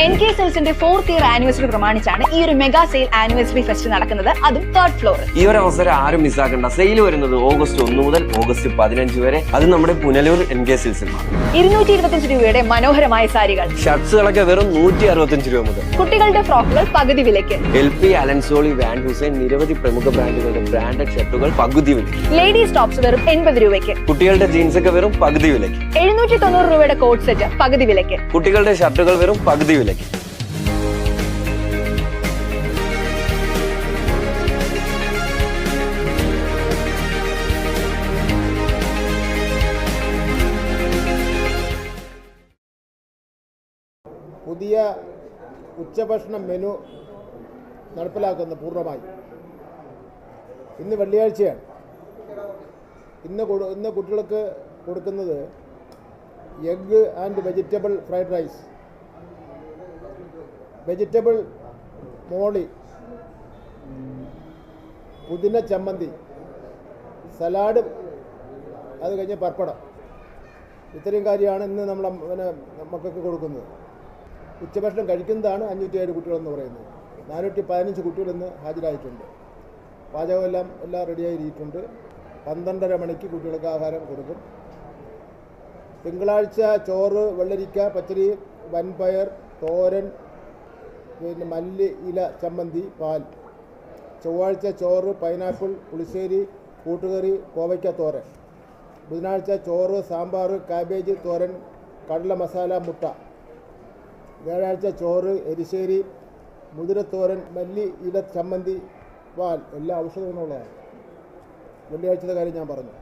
N K സെൽസിന്റെ fourth year anniversary പ്രമാണിച്ചാണ് ഈ ഒരു മെഗാ സെയിൽ ആനിവേഴ്സറി ഫെസ്റ്റ് നടക്കുന്നത്. അതും തേർഡ് ഫ്ലോർ ഈ ഒരു അവസരം ആരും മിസ്സാക്കണ്ട സെയിൽ വരുന്നത് ഓഗസ്റ്റ് ഒന്ന് മുതൽ ഓഗസ്റ്റ് പതിനഞ്ച് വരെ. അത് നമ്മുടെ പുനലൂർ എൻ കെ സെൽസ് ഇരുന്നൂറ്റി ഇരുപത്തിയഞ്ച് രൂപയുടെ മനോഹരമായ സാരികൾ. ഷർട്ട്സുകളൊക്കെ വെറും നൂറ്റി അറുപത്തിയഞ്ച് രൂപ മുതൽ. കുട്ടികളുടെ ഫ്രോക്കുകൾ പകുതി വിലയ്ക്ക്. L P Allen Solly Van Heusen നിരവധി പ്രമുഖ ബ്രാൻഡുകളുടെ ബ്രാൻഡഡ് ഷർട്ടുകൾ പകുതി വിലയ്ക്ക്. ലേഡീസ് ടോപ്സ് വെറും എൺപത് രൂപയ്ക്ക്. കുട്ടികളുടെ ജീൻസ് ഒക്കെ വെറും പകുതി വിലയ്ക്ക്. എഴുന്നൂറ്റി തൊണ്ണൂറ് രൂപയുടെ കോട്ട് സെറ്റ് പകുതി വിലയ്ക്ക്. കുട്ടികളുടെ ഷർട്ടുകൾ വെറും പകുതി വിലയ്ക്ക്. പുതിയ ഉച്ചഭക്ഷണ മെനു നടപ്പിലാക്കുന്ന പൂർണമായി. ഇന്ന് വെള്ളിയാഴ്ചയാണ്. ഇന്ന് കൊടു ഇന്ന് കുട്ടികൾക്ക് കൊടുക്കുന്നത് egg and vegetable fried rice. Vegetable മോളി. പുതിന ചമ്മന്തി. സലാഡ്. അത് കഴിഞ്ഞ് പപ്പടം. ഇത്രയും കാര്യമാണ് ഇന്ന് നമ്മൾ പിന്നെ മക്കൾക്ക് കൊടുക്കുന്നത്. ഉച്ചഭക്ഷണം കഴിക്കുന്നതാണ് അഞ്ഞൂറ്റി ഏഴ് കുട്ടികളെന്ന് പറയുന്നത്. നാനൂറ്റി പതിനഞ്ച് കുട്ടികൾ ഇന്ന് ഹാജരായിട്ടുണ്ട്. പാചകമെല്ലാം എല്ലാം റെഡിയായിരിക്കുന്നുണ്ട് പന്ത്രണ്ടര മണിക്ക് കുട്ടികൾക്ക് ആഹാരം കൊടുക്കും. തിങ്കളാഴ്ച ചോറ് വെള്ളരിക്ക പച്ചരി വൻപയർ തോരൻ പിന്നെ മല്ലി ഇല ചമ്മന്തി പാൽ. ചൊവ്വാഴ്ച ചോറ് പൈനാപ്പിൾ പുളിശ്ശേരി കൂട്ടുകറി കോവയ്ക്ക തോരൻ. ബുധനാഴ്ച ചോറ് സാമ്പാർ കാബേജ് തോരൻ കടല മസാല മുട്ട. വ്യാഴാഴ്ച ചോറ് എരിശ്ശേരി മുതിരത്തോരൻ മല്ലി ഇല ചമ്മന്തി പാൽ. എല്ലാ ഔഷധ ഗുണമുള്ളതാണ് വെള്ളിയാഴ്ചത്തെ കാര്യം ഞാൻ പറഞ്ഞു.